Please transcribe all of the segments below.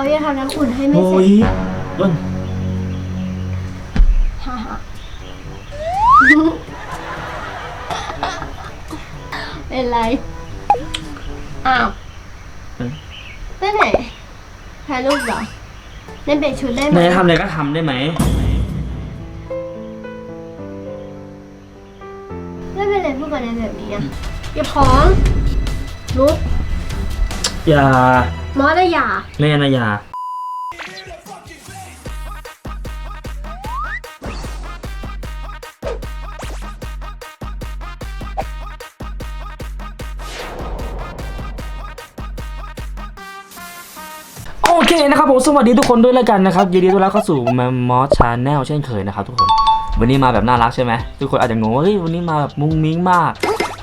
เขาจะทำน้ำอุ่นให้ไม่โอ้เสร็ยจต้นฮ่าฮ่าเป็นไร อ้าวไปไหนถ่ายรูปเหรอเล่นเปลี่ยนชุดได้ไหมนายจะทำอะไรก็ทำได้ไหมไม่เป็นไรพูดกันในแบบนี้อะเก็บของรุดอย่า มอสยา แม่นะอย่าโอเคนะครับผมสวัสดีทุกคนด้วยแล้วกันนะครับยินดีต้อนรับเข้าสู่มมมอสชาแนลเช่นเคยนะครับทุกคน วันนี้มาแบบน่ารักใช่ไหมทุกคนอาจจะงงว่าเฮ้ยวันนี้มาแบบมุ้งมิ้งมาก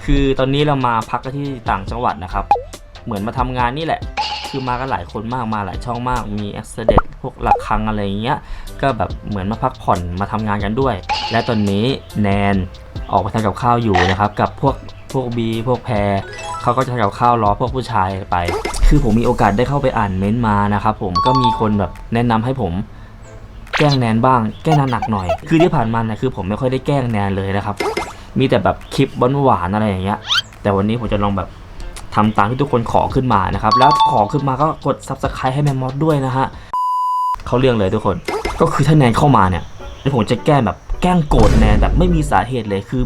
คือตอนนี้เรามาพักกันที่ต่างจังหวัดนะครับ เหมือนมาทำงานนี่แหละ คือมากันหลายคนมากมาหลายช่องมาก มีแอคเซเดตพวกหลักคังอะไรเงี้ย ก็แบบเหมือนมาพักผ่อนมาทำงานกันด้วย และตอนนี้แนนออกไปทำกับข้าวอยู่นะครับ กับพวกพวกบีพวกแพรเขาก็จะทำกับข้าวรอพวกผู้ชายไป คือผมมีโอกาสได้เข้าไปอ่านเม้นต์มานะครับผมก็มีคนแบบแนะนำให้ผมแกล้งแนนบ้าง แกล้งนนหนักหน่อย คือที่ผ่านมาเนี่ยคือผมไม่ค่อยได้แกล้งแนนเลยนะครับ มีแต่แบบคลิปหวานๆอะไรอย่างเงี้ย แต่วันนี้ผมจะลองแบบ ทำตามที่ทุกคนขอขึ้นมานะครับ แล้วขอขึ้นมาก็กด subscribe ให้แมมมอสด้วยนะฮะเขาเรื่องเลยทุกคน ก็คือถ้าแนนเข้ามาเนี่ยเดี๋ยวผมจะแก้แบบแกล้งโกรธแนนแบบไม่มีสาเหตุเลยคือ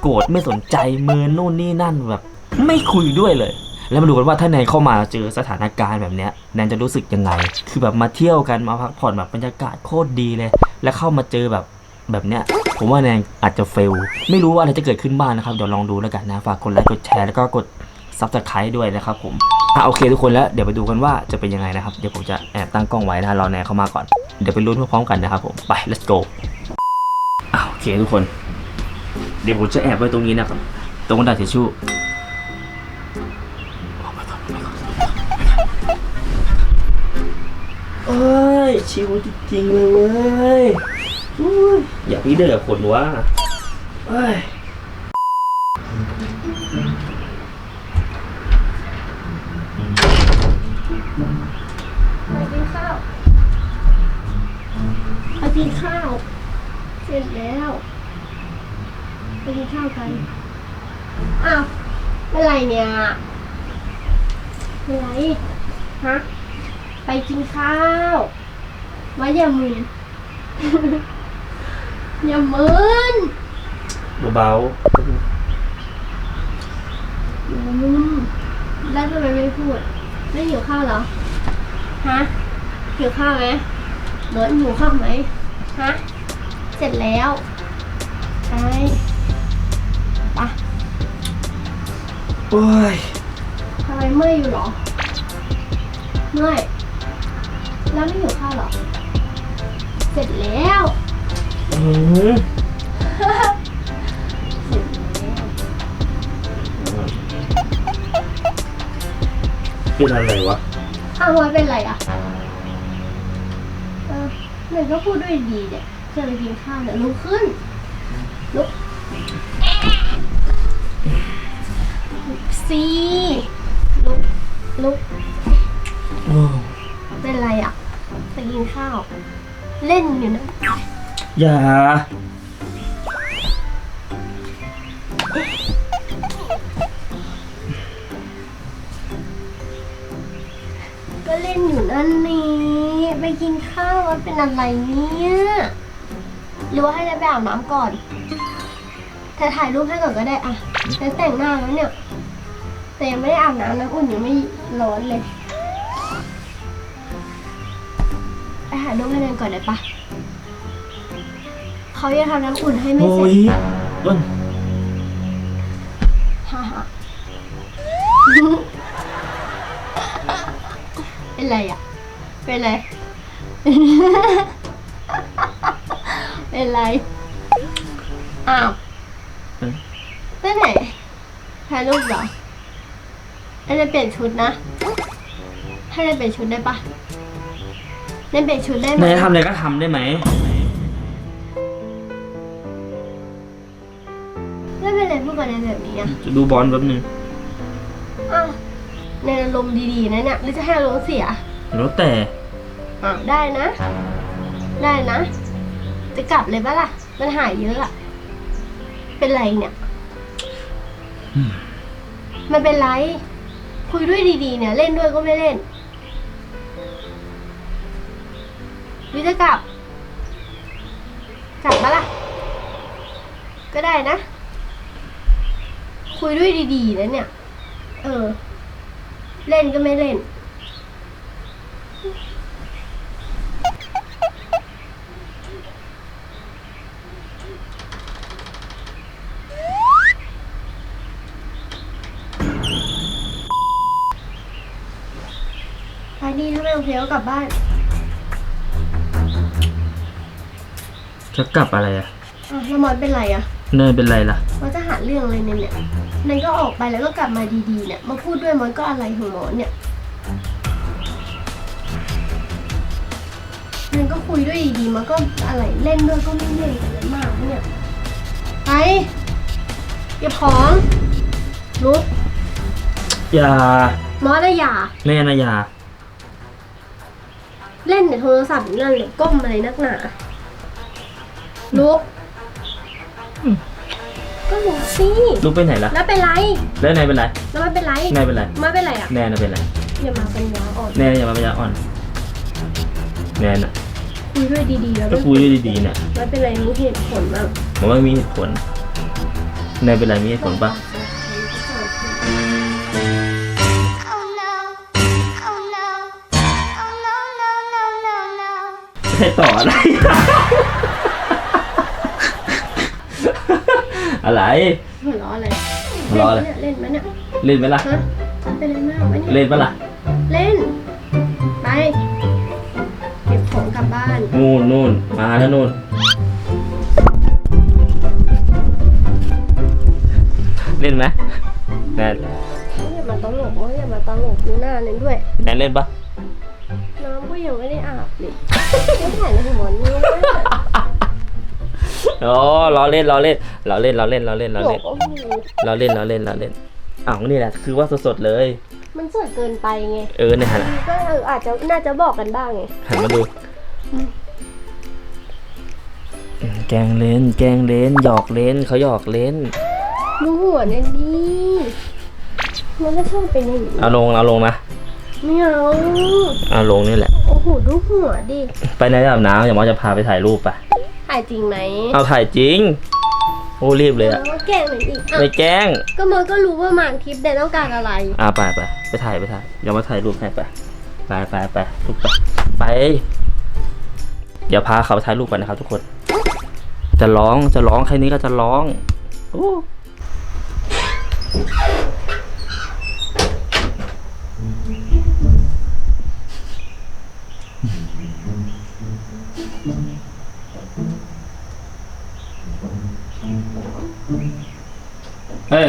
โกรธไม่สนใจมินนู่นนี่นั่นแบบไม่คุยด้วยเลย แล้วมาดูกันว่าถ้าแนนเข้ามาเจอสถานการณ์แบบเนี้ยแนนจะรู้สึกยังไง คือแบบมาเที่ยวกันมาพักผ่อนแบบบรรยากาศโคตรดีเลย แล้วเข้ามาเจอแบบแบบเนี้ยผมว่าแนนอาจจะเฟล ไม่รู้ว่าอะไรจะเกิดขึ้นบ้างนะครับ เดี๋ยวลองดูแล้วกันนะ ฝากกดไลค์ กดแชร์ แล้วก็กด subscribe ด้วยนะครับผมอะโอเคทุกคนแล้วเดี๋ยวไปดูกันว่าจะเป็นยังไงนะครับ เดี๋ยวผมจะแอบตั้งกล้องไว้นะรอแนนเข้ามาก่อน เดี๋ยวไปลุ้นพร้อมๆกันนะครับผมไป let's go อะโอเคทุกคน เดี๋ยวผมจะแอบไว้ตรงนี้นะครับ ตรงกระดาษทิชชู่เอ้ยชิวจริงๆเลยเว้ยอยอยาพี่เดินกับคนว่าเอ้ย ไปกินข้าวไปกินข้าว เสร็จแล้วไปกินข้าวกัน อ้าวเป็นไรเนี่ยเป็นไรฮะ ไปกินข้าวว่าอย่ามึน อย่ามึนเบาอย่ามึน แล้วทำไมไม่พูด ไม่หิวข้าวเหรอ ฮะ หิวข้าวไหมเดินหิวข้าวไหมฮะ เสร็จแล้วไปไปๆโอ้ยทำไมเมื่อยอยู่เหรอ เมื่อย แล้วไม่หิวข้าวเหรอ เสร็จแล้ว อืม เป็นอะไรวะอ้าวไม่เป็นไรอะเออหนึ่งก็พูดด้วยดีเนี่ยจะไปกินข้าวเนี่ยลุกขึ้นลุกลุกสิลุกลุกโอ้เป็นไรอะไปกินข้าว เล่นอยู่นะอย่า อยู่นั่นนี่ไปกินข้าวมันเป็นอะไรเนี่ยหรือว่าให้ได้ไปอาบน้ำก่อนแต่ถ่ายรูปให้ก่อนก็ได้อะแต่แต่งหน้าแล้วเนี่ยแต่ยังไม่ได้อาบน้ำน้ำอุ่นยังไม่ร้อนเลยไปถ่ายรูปให้นานก่อนได้ปะเขาจะทำน้ำอุ่นให้ไม่โอ้เสร็จยต้น ฮ่าฮ่า เป็นไรอะ เป็นไร เป็นไร อ้าวไปไหนถ่ายรูปเหรอให้ได้เปลี่ยนชุดนะ ให้ได้เปลี่ยนชุดได้ปะได้เปลี่ยนชุดได้ไหมนายจะทำอะไรก็ทำได้ไหมไม่เป็นไรพูดกันในแบบนี้อะจะดูบอลแป๊บนึงอ้าว ในอารมณ์ดีๆนะเนี่ยหรือจะให้อารมณ์เสียแล้วแต่อ่าได้นะ ได้นะ จะกลับเลยปะล่ะ มันหายเยอะอะเป็นไรเนี่ย มันเป็นไร คุยด้วยดีๆเนี่ย เล่นด้วยก็ไม่เล่นหรือจะกลับ กลับปะล่ะ ก็ได้นะ คุยด้วยดีๆนะเนี่ย เออ เล่นก็ไม่เล่น ไปดีถ้าไม่โอเคก็กลับบ้าน จะกลับอะไรอะอะแล้วมอสเป็นไรอะ เนยเป็นไรล่ะมอสจะหาเรื่องอะไรเนี่ยเนี่ย นันก็ออกไปแล้วก็กลับมาดีๆเนี่ยมาพูดด้วยมอสก็อะไรของมอสเนี่ยนันก็คุยด้วยดีๆมันก็อะไรเล่นด้วยก็ไม่เล่นอะไรมากเนี่ยไปอย่าผอมลุกอย่า มอสอะอย่าแม่นะอย่า เล่นในโทรศัพท์อยู่นั่นเลยก้มอะไรนักหนาลุก ก็ลุกสิลูกไปไหนล่ะ แล้วเป็นไรแล้วนายเป็นไรแล้วมันเป็นไรนายเป็นไรมันเป็นไรอะแนนน่ะเป็นไรอย่ามาเป็นยาอ่อนแนนอย่ามาปัญญาอ่อน แนนอะคุยด้วยดีๆแล้วก็คุยด้วยดีๆเนี่ยมันเป็นไรมีเหตุผลบ้างผมว่ามีเหตุผลแนนเป็นไรมีเหตุผลปะ Oh no. Oh no. Oh no, no, no, no, no. ให้ต่ออะไร อะไรหัวเราะอะไรหัวเราะอะไรเล่นไหมเนี่ยเล่นไหมล่ะฮะเป็นไรมากไหมเนี่ยเล่นปะล่ะเล่นไปเก็บของกลับบ้านนู่นนู่นมาแล้วนู่นเล่นไหมแนนอย่ามาตลกว่าอย่ามาตลกดูหน้าเลยด้วยแนนเล่นปะน้ำก็ยังไม่ได้อาบเลยไม่ถ่ายในหัวเนี่ ยอ๋อล้อเล่นล้อเล่นล้อเล่นล้อเล่นล้อเล่นล้อหลเล่นบโอ้โหล้อเล่นล้อเล่นล้อเล่นอ้าวนี่แหละคือว่าสดๆเลย มันสวยเกินไปไงเออเนี่ยหันก็เอออาจจะน่าจะบอกกันบ้างไงหันมาดู แกล้งเล่น แกล้งเล่น หยอกเล่นเขาหยอกเล่น ดูหัวเนี่ยดีมันก็ชอบเป็นอย่างนี้เอาลงเอาลงนะไม่เอาเอาลงนี่แหละ โอ้โหดูหัวดิ ไปในอาบน้ำอย่ามอจะพาไปถ่ายรูปปะ ถ่ายจริงไหมเอาถ่ายจริง โอ้รีบเลยอะแล้วแกล้งหน่อยอีกอะไม่แกล้ง ก็มันก็รู้ว่ามาคลิปแต่ต้องการอะไร อ่าไปไปไปถ่ายไปถ่ายอย่ามาถ่ายรูปให้ไปไปไปไปทุกไปไป เดี๋ยวพาเขาไปถ่ายรูปกันนะครับ ทุกคน จะร้องจะร้องแค่นี้ก็จะร้องโอ้ เฮ้ย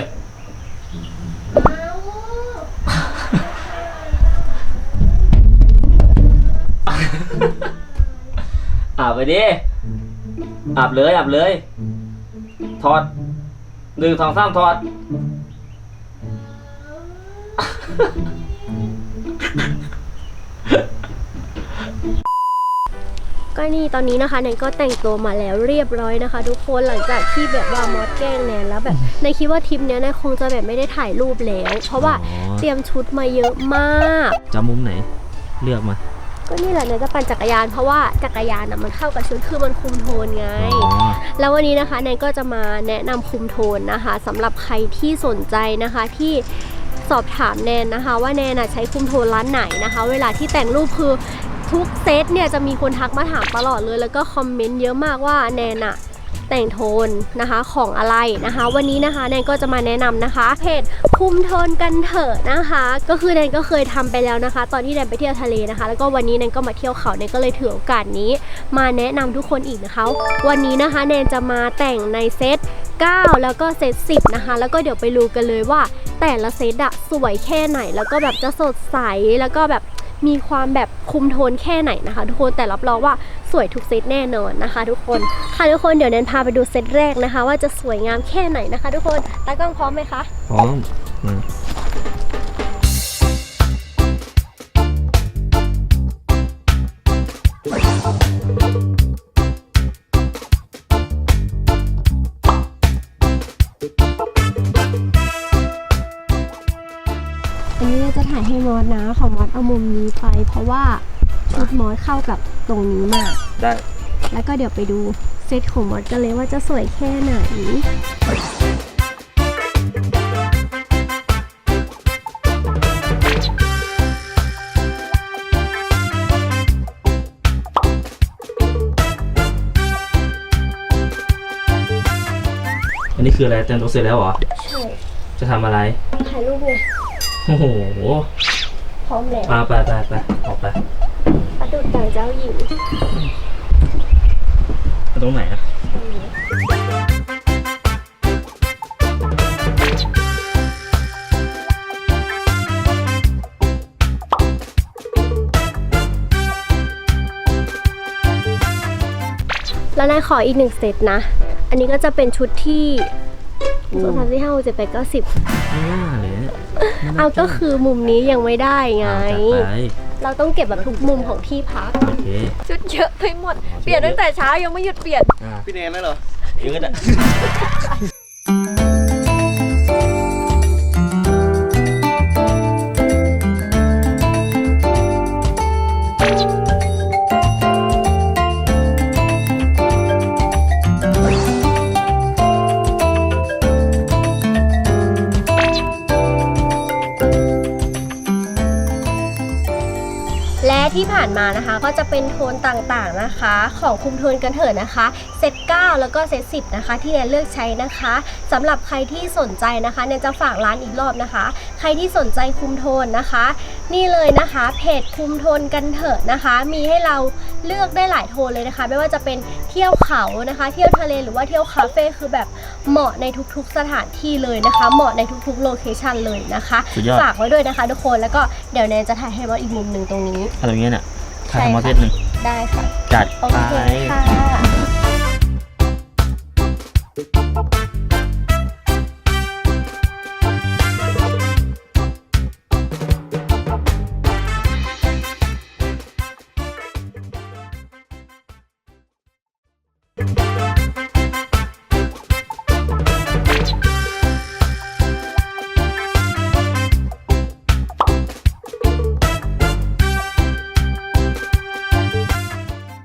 อาบไปดิอาบเลยอาบเลย ถอดหนึ่งสองสามถอด ก็นี่ตอนนี้นะคะแนนก็แต่งตัวมาแล้วเรียบร้อยนะคะ ทุกคนหลังจากที่แบบว่ามอสแกล้งแนนแล้วแบบในนคิดว่าทริปเนี้ยแนนคงจะแบบไม่ได้ถ่ายรูปแล้ว เพราะว่าอ๋อเตรียมชุดมาเยอะมาก จะมุมไหน เลือกมา ก็นี่แหละแนนจะปั่นจักรยานเพราะว่าจักรยานน่ะมันเข้ากับชุดคือมันคุมโทนไงอ๋อแล้ววันนี้นะคะแนนก็จะมาแนะนำคุมโทนนะคะสำหรับใครที่สนใจนะคะที่สอบถามแนนนะคะ ว่าแนนน่ะใช้คุมโทนร้านไหนนะคะ เวลาที่แต่งรูปคือ ทุกเซตเนี่ยจะมีคนทักมาถามตลอดเลย แล้วก็คอมเมนต์เยอะมากว่าแนนอะแต่งโทนนะคะของอะไรนะคะ วันนี้นะคะแนนก็จะมาแนะนำนะคะเพจคุมโทนกันเถอะนะคะ ก็คือแนนก็เคยทำไปแล้วนะคะ ตอนที่แนนไปเที่ยวทะเลนะคะ แล้วก็วันนี้แนนก็มาเที่ยวเขาแนนก็เลยถือโอกาสนี้ มาแนะนำทุกคนอีกนะคะ วันนี้นะคะแนนจะมาแต่งในเซต9 แล้วก็เซต10นะคะ แล้วก็เดี๋ยวไปดูกันเลยว่า แต่ละเซตอะสวยแค่ไหนแล้วก็แบบจะสดใสแล้วก็แบบ มีความแบบคุมโทนแค่ไหนนะคะ ทุกคนแต่รับรองว่าสวยทุกเซตแน่นอนนะคะ ทุกคนค่ะทุกคนเดี๋ยวแนนพาไปดูเซตแรกนะคะ ว่าจะสวยงามแค่ไหนนะคะ ทุกคนตากล้องพร้อมไหมคะพร้อม อสนะ ของมอสเอามุมนี้ไป เพราะว่าชุดมอสเข้ากับตรงนี้มาก ได้ แล้วก็เดี๋ยวไปดูเซตของมอสกันเลยว่าจะสวยแค่ไหนอันนี้คืออะไรเต็มตัวเสร็จแล้วเหรอ ใช่ จะทำอะไร ถ่ายรูปเลย โอ้โหพ ร้อมแล้วมาไปไปไปออกไปประดุดดังเจ้าหญิงไปตรงไหนอะแล้วนายขออีกหนึ่งเซตนะ อันนี้ก็จะเป็นชุดที่สองสามสี่ห้าหกเจ็ดแปดเก้าสิบไม่น่าเลย เนี่ยไม่น่เอาก็คือมุมนี้ยังไม่ได้ไง เอาจัดไปเราต้องเก็บแบบทุกมุมของที่พัก โอเคชุดเยอะไปหมด เปลี่ยนตั้งแต่เช้ายังไม่หยุดเปลี่ยน อะพี่เนนนั่นเหรอ เยอะอะ ที่ผ่านมานะคะ ก็จะเป็นโทนต่างๆนะคะ ของคุมโทนกันเถิดนะคะเซต9แล้วก็เซต10นะคะ ที่แนนเลือกใช้นะคะสำหรับใครที่สนใจนะคะแนนจะฝากร้านอีกรอบนะคะ ใครที่สนใจคุมโทนนะคะ นี่เลยนะคะเพจคุมโทนกันเถอะนะคะ มีให้เราเลือกได้หลายโทนเลยนะคะ ไม่ว่าจะเป็นเที่ยวเขานะคะ เที่ยวทะเลหรือว่าเที่ยวคาเฟ่คือแบบเหมาะในทุกๆสถานที่เลยนะคะ เหมาะในทุกๆโลเคชันเลยนะคะสุดยอด ฝากไว้ด้วยนะคะทุกคนแล้วก็เดี๋ยวแนนจะถ่ายให้มอสอีกมุมหนึ่งตรงนี้เอาตรงนี้เนี่ยใช่ทำมาค่ะเซตหนึ่งได้ค่ะ จัดโอไป เคค่ะ